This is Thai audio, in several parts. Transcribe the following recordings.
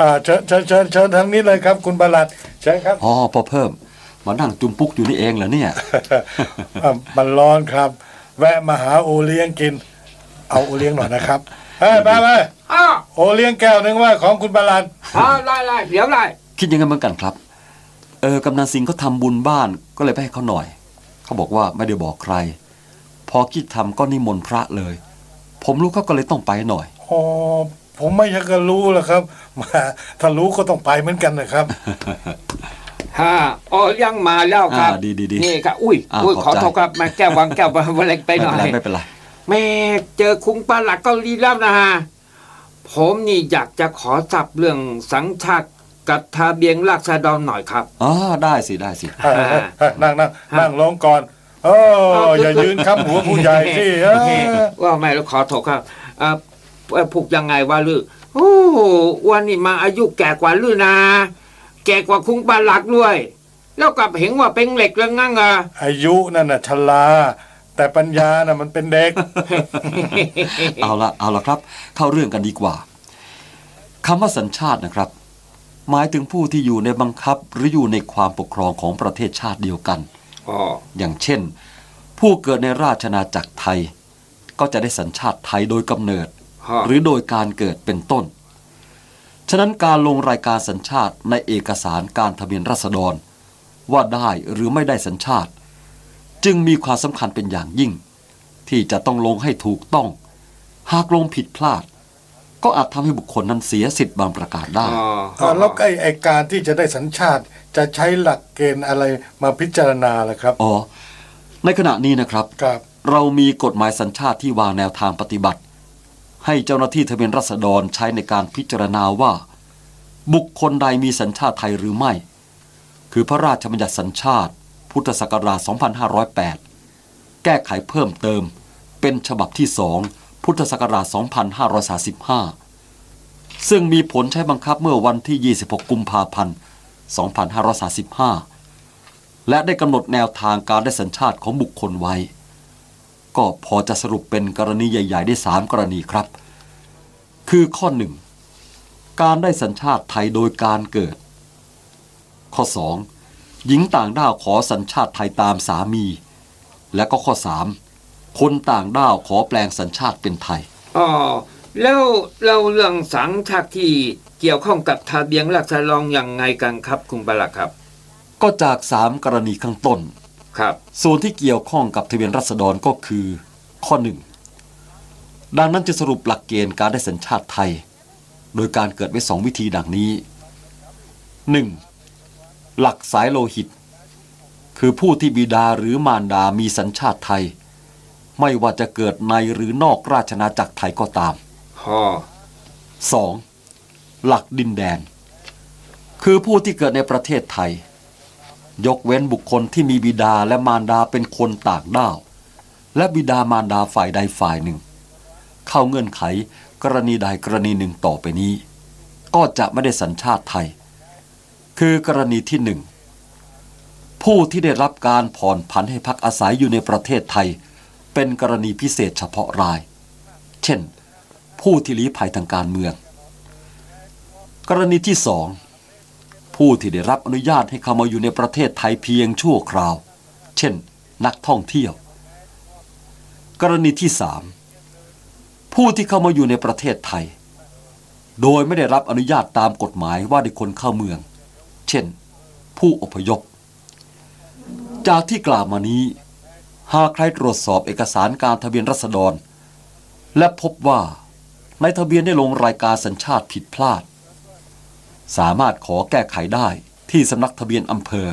อ่าเชิญเชิญเชิญเชิญทางนี้เลยครับ คุณประหลัดเชิญครับอ๋อพอเพิ่ม มานั่งจุมปุกอยู่นี่เองเหรอเนี่ย อะมันร้อนครับ แวะมาหาโอเลี้ยงกิน เอาโอเลี้ยงหน่อยนะครับเฮ้ยไปไปอ้าวโอเลี้ยงแก้วหนึ่งว่าของคุณประหลัดอ้าวไล่ไล่เดี๋ยวไล่คิดยังไงเหมือนกันครับ เออกำนันสิงห์เขาทำบุญบ้านก็เลยไปให้เขาหน่อย เขาบอกว่าไม่ได้บอกใคร พอคิดทำก็นิมนต์พระเลย ผมรู้เขาก็เลยต้องไปหน่อยอ๋อ ผมไม่อยากจะรู้หรอกครับมาถ้ารู้ก็ต้องไปเหมือนกันนะครับ ฮ่าอ๋อยังมาแล้วครับอ่าดีดีดีนี่ครับอุ้ยอ่าอุ้ยขขออบใจ โทษครับมาแก้ววางแก้ววางเล็กไปไม่หน่อเป็นไรยไม่เป็นไร แม่เจอคุงปลาหลักก็รีบแล้วนะฮะ ผมนี่อยากจะขอสับเรื่องสังชาติกับทะเบียงราษฎรหน่อยครับ อ๋อ ได้สิ ได้สิเฮ้ยเฮ้ยเฮ้ยนั่งนั่งนั่งลงก่อนเอออย่ายืนค้ำหัวผู้ใหญ่สิเออ ว่าไม่แล้วขอโทษครับเอ่อเอ่อ ผูกยังไงวะลือโอ้วันนี้มาอายุแก่กว่าลือนะ แก่กว่าคุงปลาหลักด้วย แล้วกลับเห็นว่าเป็นเหล็กแล้วงั้งอะอายุนั่นน่ะชราแต่ปัญญาน่ะมันเป็นเด็ก เอาละเอาละครับ เข้าเรื่องกันดีกว่าคำว่าสัญชาตินะครับ หมายถึงผู้ที่อยู่ในบังคับหรืออยู่ในความปกครองของประเทศชาติเดียวกันอ๋ออย่างเช่น ผู้เกิดในราชอาณาจักรไทย ก็จะได้สัญชาติไทยโดยกำเนิดฮะ หรือโดยการเกิดเป็นต้น ฉะนั้นการลงรายการสัญชาติในเอกสารการทะเบียนราษฎร ว่าได้หรือไม่ได้สัญชาติ จึงมีความสำคัญเป็นอย่างยิ่ง ที่จะต้องลงให้ถูกต้อง หากลงผิดพลาด ก็อาจทำให้บุคคลนั้นเสียสิทธิ์บางประการได้อ๋ออ่าแล้วไอ้ไอ้การที่จะได้สัญชาติจะใช้หลักเกณฑ์อะไรมาพิจารณาล่ะครับอ๋อในขณะนี้นะครับครับเรามีกฎหมายสัญชาติที่วางแนวทางปฏิบัติ ให้เจ้าหน้าที่ทะเบียนราษฎรใช้ในการพิจารณาว่า บุคคลใดมีสัญชาติไทยหรือไม่ คือพระราชบัญญัติสัญชาติ พุทธศักราช 2508 แก้ไขเพิ่มเติม เป็นฉบับที่2พุทธศักราช 2535 ซึ่งมีผลใช้บังคับเมื่อวันที่ 26 กุมภาพันธ์ 2535 และได้กำหนดแนวทางการได้สัญชาติของบุคคลไว้ ก็พอจะสรุปเป็นกรณีใหญ่ ๆ ได้ 3 กรณีครับ คือข้อ 1 การได้สัญชาติไทยโดยการเกิด ข้อ 2 หญิงต่างด้าวขอสัญชาติไทยตามสามี และก็ข้อ 3 คนต่างด้าวขอแปลงสัญชาติเป็นไทยอ๋อแล้วเราเรื่องสังชาติที่เกี่ยวข้องกับทะเบียนราษฎรยังไงกันครับคุณปลักครับ ก็จาก 3 กรณีข้างต้น ครับส่วนที่เกี่ยวข้องกับทะเบียนรัษฎรก็คือข้อหนึ่งดังนั้นจะสรุปหลักเกณฑ์การได้สัญชาติไทย โดยการเกิดไว้สองวิธีดังนี้ 1. หลักสายโลหิต คือผู้ที่บิดาหรือมารดามีสัญชาติไทย ไม่ว่าจะเกิดในหรือนอกราชอาณาจักรไทยก็ตามฮอ 2. หลักดินแดน คือผู้ที่เกิดในประเทศไทย ยกเว้นบุคคลที่มีบิดาและมารดาเป็นคนต่างด้าว และบิดามารดาฝ่ายใดฝ่ายหนึ่ง เข้าเงื่อนไขกรณีใดกรณีหนึ่งต่อไปนี้ ก็จะไม่ได้สัญชาติไทย คือกรณีที่หนึ่งผู้ที่ได้รับการผ่อนผันให้พักอาศัยอยู่ในประเทศไทย เป็นกรณีพิเศษเฉพาะราย เช่น ผู้ที่ลี้ภัยทางการเมือง กรณีที่สอง ผู้ที่ได้รับอนุญาตให้เข้ามาอยู่ในประเทศไทยเพียงชั่วคราว เช่น นักท่องเที่ยว กรณีที่สามผู้ที่เข้ามาอยู่ในประเทศไทย โดยไม่ได้รับอนุญาตตามกฎหมายว่าด้วยคนเข้าเมือง เช่น ผู้อพยพ จากที่กล่าวมานี้ หากใครตรวจสอบเอกสารการทะเบียนรัษฎร และพบว่าในทะเบียนได้ลงรายการสัญชาติผิดพลาด สามารถขอแก้ไขได้ที่สำนักทะเบียนอำเภอ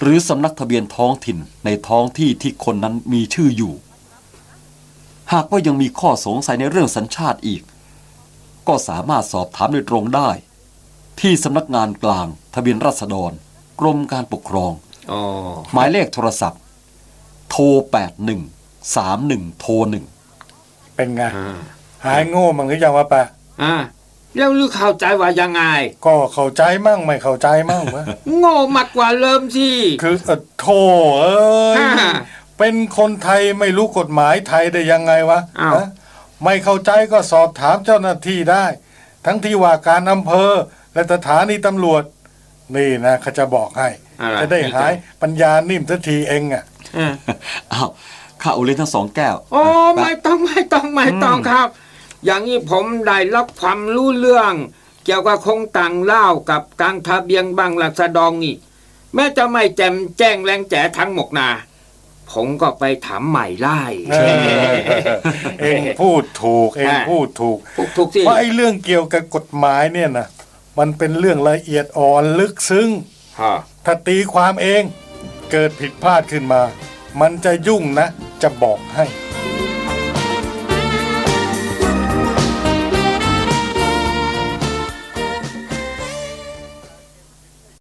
หรือสำนักทะเบียนท้องถิ่นในท้องที่ที่คนนั้นมีชื่ออยู่ หากว่ายังมีข้อสงสัยในเรื่องสัญชาติอีก ก็สามารถสอบถามโดยตรงได้ ที่สำนักงานกลาง ทะเบียนราษฎร กรมการปกครองอ๋อหมายเลขโทรศัพท์ โทร81 31โทร1เป็นไงอ่าหายโง่มั้งหรือยังวะปะอ่า แล้วลือเข้าใจว่ายังไงก็เข้าใจมั่งไม่เข้าใจมั่งวะโง่มากกว่าเริ่มสิคือเออโธ่เอ้ยฮ่าเป็นคนไทยไม่รู้กฎหมายไทยได้ยังไงวะอ้าวฮะไม่เข้าใจก็สอบถามเจ้าหน้าที่ได้ ทั้งที่ว่าการอำเภอ และสถานีตำรวจ นี่นะเขาจะบอกให้อะไรจะได้หายปัญญานิ่มสักทีเองอะเอออ้าวข้าโอเลี้ยงทั้งสองแก้ว โอ้ไม่ต้องไม่ต้องไม่ต้องครับ อย่างนี้ผมได้รับความรู้เรื่อง เกี่ยวกับคงต่างเล่าวกับการทะเบียงบางหลักสะดองนี่ แม้จะไม่แจมแจ้งแรงแจ๋ทั้งหมกนาผมก็ไปถามใหม่ไล่เออเองพูดถูกเองพูดถูกถูกถูกสิเพราะไอ้เรื่องเกี่ยวกับกฎหมายเนี่ยนะมันเป็นเรื่องละเอียดอ่อนลึกซึ้งฮะถ้าตีความเองเกิดผิดพลาดขึ้นมา มันจะยุ่งนะ จะบอกให้